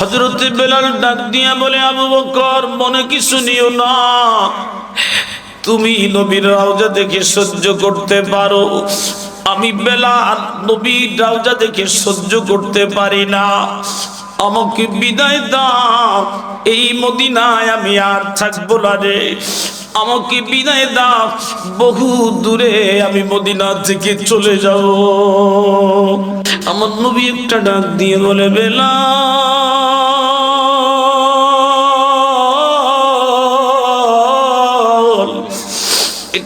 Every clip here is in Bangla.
হজরতে বেলাল ডাক দিয়া বলে, আবু বকর, মনে কিছু নিও না। তুমি নবীর রাউজা দেখে সহ্য করতে পারো। আমি বেলাল নবীর রাউজা দেখে সহ্য করতে পারি না। আমাকে বিদায় দাও। এই মদিনায় আমি আর থাকব না রে। আমাকে বিদায় দাও। বহু দূরে আমি মদিনা থেকে চলে যাব। আমার নবী একটা ডাক দিয়ে বলে বেলা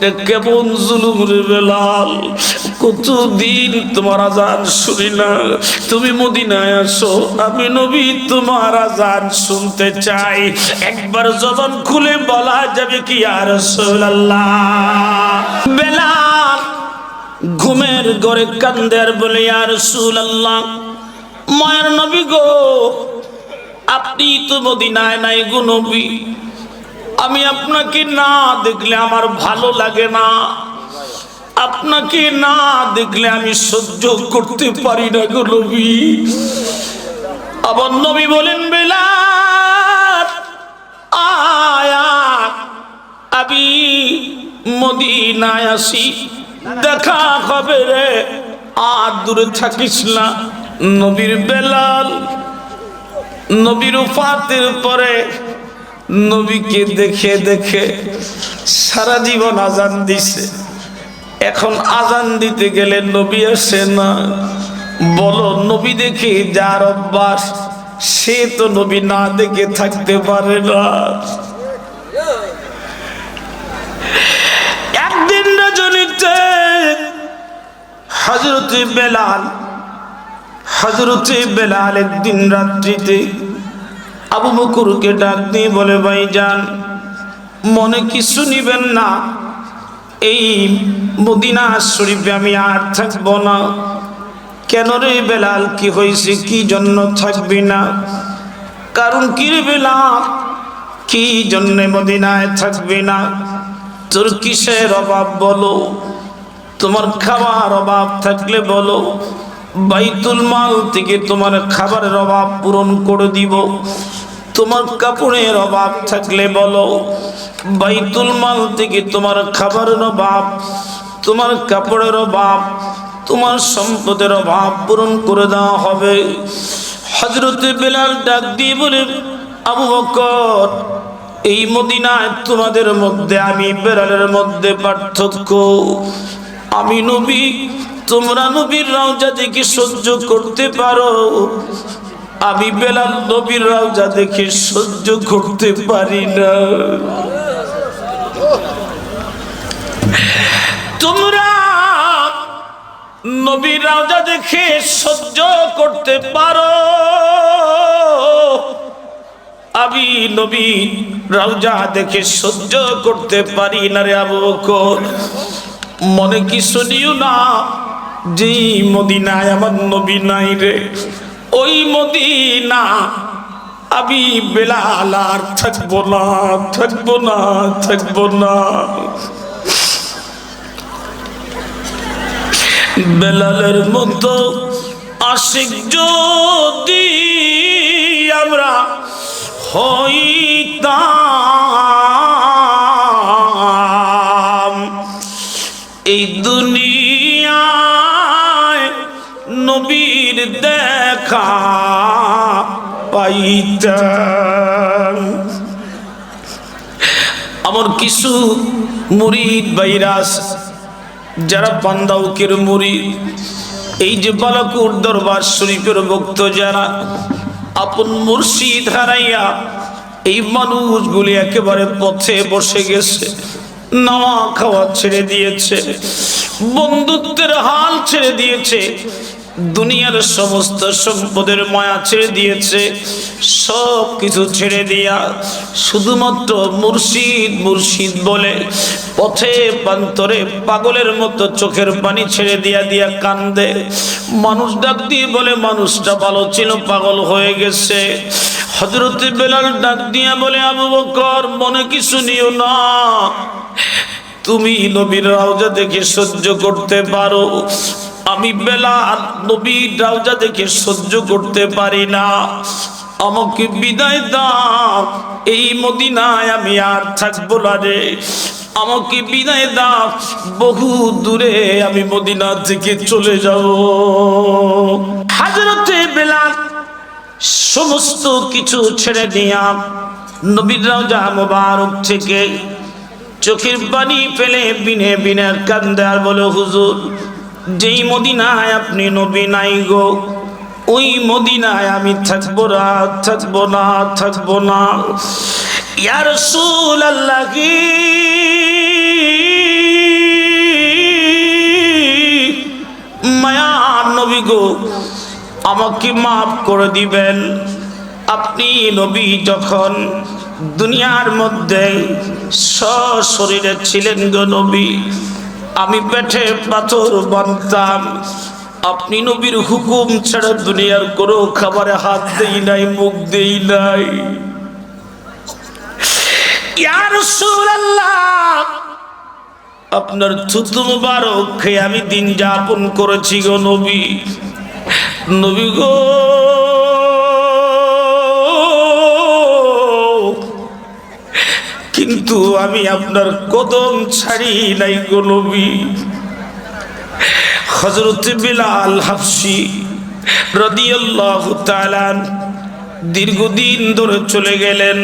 এটা কেমন জুলুম রে বেলাল, কতদিন তোমার আজান শুনি না। তুমি মদিনায় আসো, আমি নবী তোমার আজান শুনতে চাই। একবার জবান খুলে বলা যাবে কি আর বেলাল ঘুমের ঘরে কান্দের বলে আর রাসূলুল্লাহ, মায়ের নবী গো, আপনি তো মদিনায় নাই গো নবী। আমি আপনাকে না দেখলে আমার ভালো লাগে না। আপনাকে না দেখলে আমি সহ্য করতে পারি না গো আবার নবী বলেন আয়া আমি মদিনায় আসি। দেখা হবে রে, আর দূরে থাকিস না। নবীর বেলাল, নবীর উফাতের পরে নবীকে দেখে দেখে সারা জীবন আজান দিছে। এখন আজান দিতে গেলে নবী আসে না। বলো, নবী দেখে যার অভ্যাস, সে তো নবী না দেখে থাকতে পারে না। একদিন রজনীতে হজরত বেলাল হজরত বেলাল একদিন রাত্রিতে আবু বকরকে ডাক দিয়ে বলে, ভাই যান, মনে কিছু নিবেন না। এই মদিনা শরীফে আমি আর থাকব না। কেন রে বেলাল, কি হয়েছে? কি জন্য থাকবি না? কারণ কি রে বেলাল, কি জন্যে মদিনায় থাকবি না? তোর কিসের অভাব বলো? তোমার খাবার অভাব থাকলে বলো। বাইতুল মাল থেকে তোমার খাবারের অভাব পূরণ করে দিব। তোমার কাপড়ের অভাব থাকলে বলো। বাইতুল মাল থেকে তোমার খাবারের অভাব, তোমার কাপড়ের অভাব, তোমার সম্পদের অভাব পূরণ করে দেওয়া হবে। হজরতে বেলাল ডাক দিয়ে বলে, আবু বকর, এই মদিনায় তোমাদের মধ্যে আমি বেলালের মধ্যে পার্থক্য। আমি নবী, তোমরা নবীর রাউজা দেখে সহ্য করতে পারো। আমি বেলাল নবীর রাউজা দেখে সহ্য করতে পারি না। তোমরা নবীর রাউজা দেখে সহ্য করতে পারো। আমি নবী রাউজা দেখে সহ্য করতে পারি না রে আবু মনে কি শুনিও না যে মদিনায় আমার নবী নাই রে। ওই মদিনা আমি বেলাল আর থাকব না থাকব না থাকব না। বেলালের মতো আশিক যদি আমরা হইতাম আমার কিছু মুরিদ বাইরাস যারা পান্দাউকের মুরিদ, এই যে বালাকুর দরবার শরীফের ভক্ত যারা, আপন মুর্শিদ হারাইয়া এই মানুষগুলি একেবারে পথে বসে গেছে নাওয়া খাওয়া ছেড়ে দিয়েছে, বন্ধুত্বের হাল ছেড়ে দিয়েছে দুনিয়ার সমস্ত সম্পদের মায়া ছেড়ে দিয়েছে। সব কিছু ছেড়ে দিয়া শুধুমাত্র মুর্শিদ মুর্শিদ বলে পথে প্রান্তরে পাগলের মতো চোখের পানি ছেড়ে দিয়া দিয়া কান্দে। মানুষ ডাক দিয়ে বলে, মানুষটা ভালো ছিল, পাগল হয়ে গেছে। হজরত বেলাল ডাক দিয়া বলে, আবু বকর, মনে কিছু নিও না? তুমি নবীর রাউজা দেখে সহ্য করতে পারো। আমি বেলা নবীর রাউজা দেখে সহ্য করতে পারি না। আমাকে বিদায় দাও। এই মদিনায় আমি আর থাকব না রে। আমাকে বিদায় দাও। বহু দূরে আমি মদিনা থেকে চলে যাব। হাজরতে বেলাল সমস্ত কিছু ছেড়ে দিয়া নবীর রাজা মোবারক থেকে। চোখের পানি ফেলে বিনে বিনে কান্দে আর বলে, হুজুর যেই মদিনায় আপনি নবী নাই গো, ওই মদিনায় আমি থাকব না থাকব না থাকব না। ইয়ার রসুল আল্লাহ মায়ার নবী গো, আমাকে মাফ করে দিবেন। আপনি নবী যখন দুনিয়ার মধ্যে সশরীরে ছিলেন গো নবী আমি পেটে পাথর বানতাম। আপনি নবীর হুকুম ছাড়া দুনিয়ার কোনো খাবারে হাত দেই নাই, মুখ দেই নাই। আপনার থুতু মুবারক আমি দিন যাপন করেছি গো নবী। নবী গো কিন্তু আমি আপনার কদম ছাড়ি নাই গো নবী। হজরত বিলাল হাফসি তাআলা দীর্ঘদিন ধরে চলে গেলেন,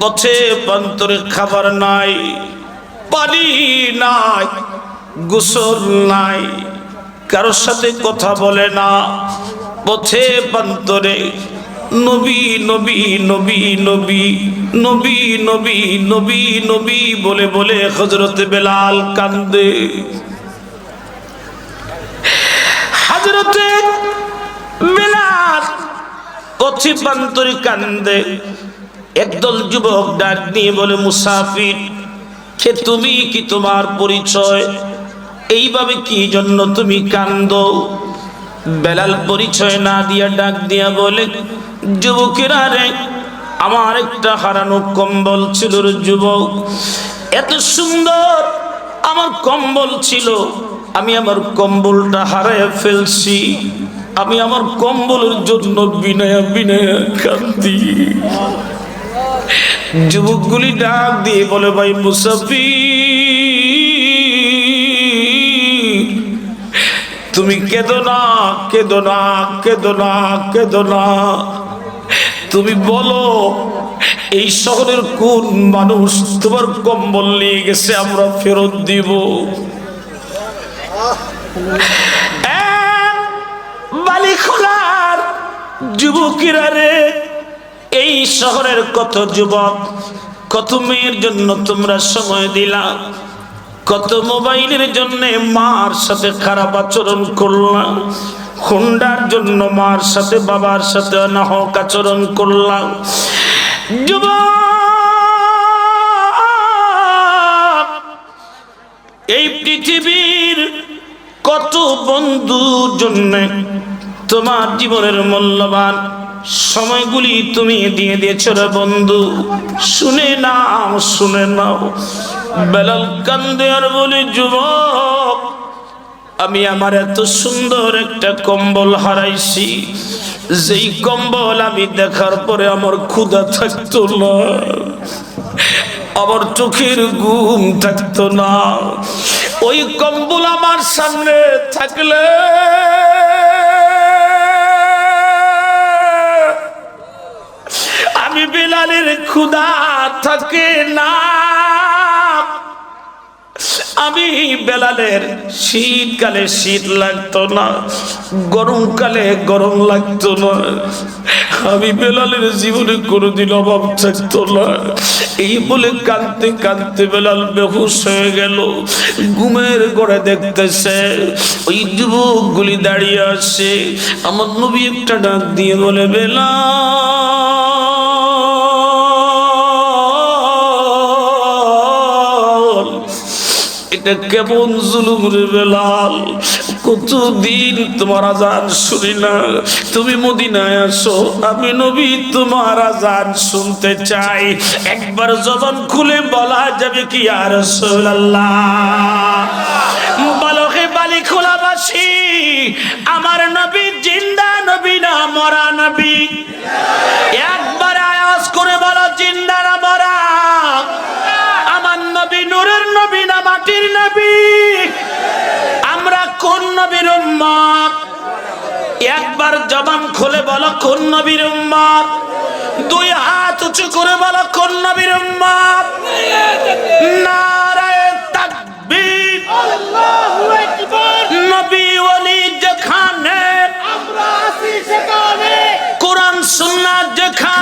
পথে পান্তরে খাবার নাই, পানি নাই, গোসল নাই, কারোর সাথে কথা বলে না, পথে পান্তরে নবী নবী নবী নবী নবী নবী নবী নবী বলে বলে হজরত বেলাল কান্দে। হজরতে বেলাল পথে পান্তরে কান্দে। একদল যুবক ডাক নিয়ে বলে, মুসাফির, কে তুমি? কি তোমার পরিচয়? এইভাবে কি জন্য তুমি কান্দ? বেলাল পরিচয় না দিয়া ডাক দিয়া বলে, যুবকেরা রে, আমার একটা হারানো কম্বল ছিল যুবক। এত সুন্দর আমার কম্বল ছিল। আমি আমার কম্বলটা হারায় ফেলছি। আমি আমার কম্বলের জন্য বিনয়া বিনয়া কান্দি। যুবকগুলি ডাক দিয়ে বলে, ভাই মুসাফি তুমি কেদো না কেদো না কেদো না কেদো না। তুমি বলো, এই শহরের কোন মানুষ তোমার কম্বল নিয়ে গেছে, আমরা ফেরত দিব। যুবকেরা রে, এই শহরের কত যুবক, কত মেয়ের জন্য তোমরা সময় দিলা? কত মোবাইলের জন্য মার সাথে খারাপ আচরণ করলাম, হুন্ডার জন্য মার সাথে বাবার সাথে অনাহক আচরণ করলাম। এই পৃথিবীর কত বন্ধুর জন্য তোমার জীবনের মূল্যবান সময়গুলি তুমি দিয়ে দিয়েছ বন্ধু। শুনে নাও শুনে নাও। বেলাল কান্দে আর বলি, যুবক, আমি আমার এত সুন্দর একটা কম্বল হারাইছি। যেই কম্বল আমি দেখার পরে আমার ক্ষুধা থাকতো না, আমার চোখের ঘুম থাকতো না। ওই কম্বল আমার সামনে থাকলে আমি বিলালের ক্ষুধা থাকে না। আমি বেলালের শীতকালে শীত লাগতো না, গরমকালে গরম লাগতো না। আমি বেলালের জীবনে কোনোদিন অভাব থাকতো না। এই বলে কাঁদতে কাঁদতে বেলাল বেহুশ হয়ে গেল। ঘুমের ঘরে দেখতেছে, ওই যুবকগুলি দাঁড়িয়ে আসে আমার নবী একটা ডাক দিয়ে বলে বেলা এটা কেমন বেলাল, কতদিন তোমার আজান শুনি না। তুমি মদিনায় আসো, আমি নবী তোমার আজান শুনতে চাই। একবার জবান খুলে বলা যাবে কি আর বালি আমার নবী জিন্দা নবী না মরা নবী। মাটির নবী। আমরা কোন নবীর উম্মত? একবার জবান খুলে বলো কোন নবীর উম্মত? দুই হাত উঁচু করে বলো কোন নবীর উম্মত? নারায় তাকবীর। আল্লাহু আকবার। নবী ওলি যেখানে আমরা আছি সেখানে। কোরআন সুন্নাহ যেখানে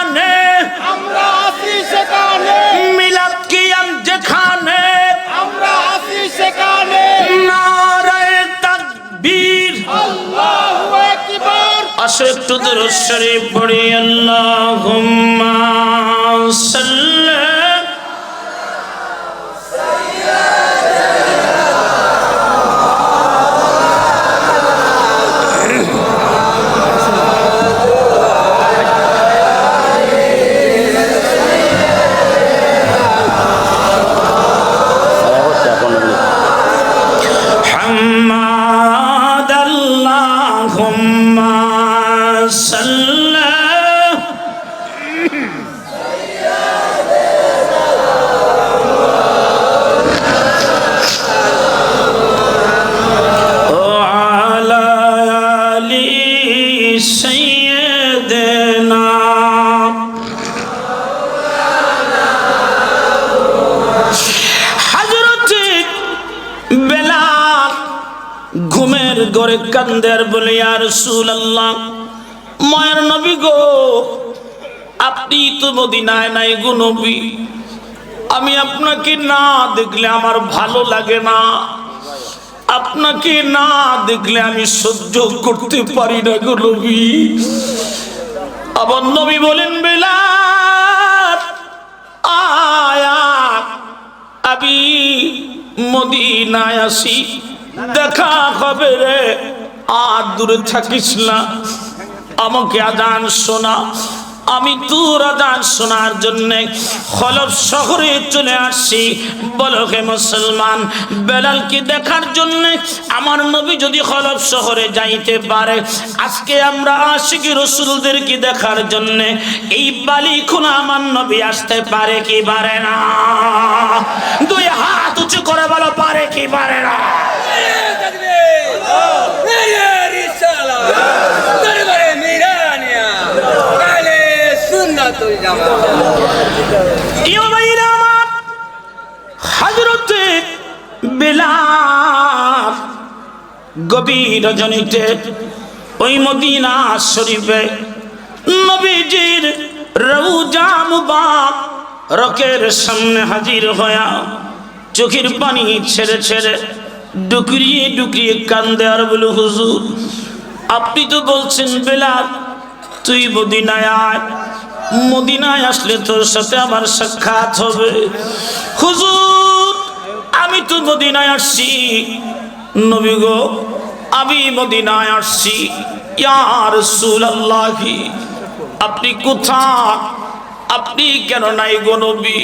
আসো একটু দূর শরীফ পড়ি আল্লাহুম্মা বলে আর রসুল আল্লাহ মায়ের নবী গো, আপনি তো মদিনায় নাই গো নবী। আমি আপনাকে না দেখলে আমার ভালো লাগে না। আপনাকে না দেখলে আমি সহ্য করতে পারি না গো নবী। আবার নবী বলেন আয়া আমি মদিনায় আসি, দেখা হবে রে। আর দূরে থাকিস না। আমাকে আজান শোনা। আমি তোর আজান শোনার জন্যে খলব শহরে চলে আসছি বলো হে মুসলমান, বেলালকে দেখার জন্যে আমার নবী যদি খলব শহরে যাইতে পারে, আজকে আমরা আশিকি রসুলদেরকে দেখার জন্যে এই বালি খুনা আমার নবী আসতে পারে কি পারে না? দুই হাত উঁচু করে বলো, পারে কি পারে না? মুবারক রকের সামনে হাজির হয়া চোখের পানি ছেড়ে ছেড়ে ডুকরিয়ে ডুকরিয়ে কান্দে আর বলে, হুজুর, আপনি তো বলছেন বেলাল, তুই মদিনায় আয়। মদিনায় আসলে তোর সাথে আমার সাক্ষাৎ হবে। হুজুর, আমি তো মদিনায় আসছি। নবী গো, আমি মদিনায় আসছি। ইয়ার সুলাল্লাহি আপনি কোথা আপনি কেন নাই গো নবী?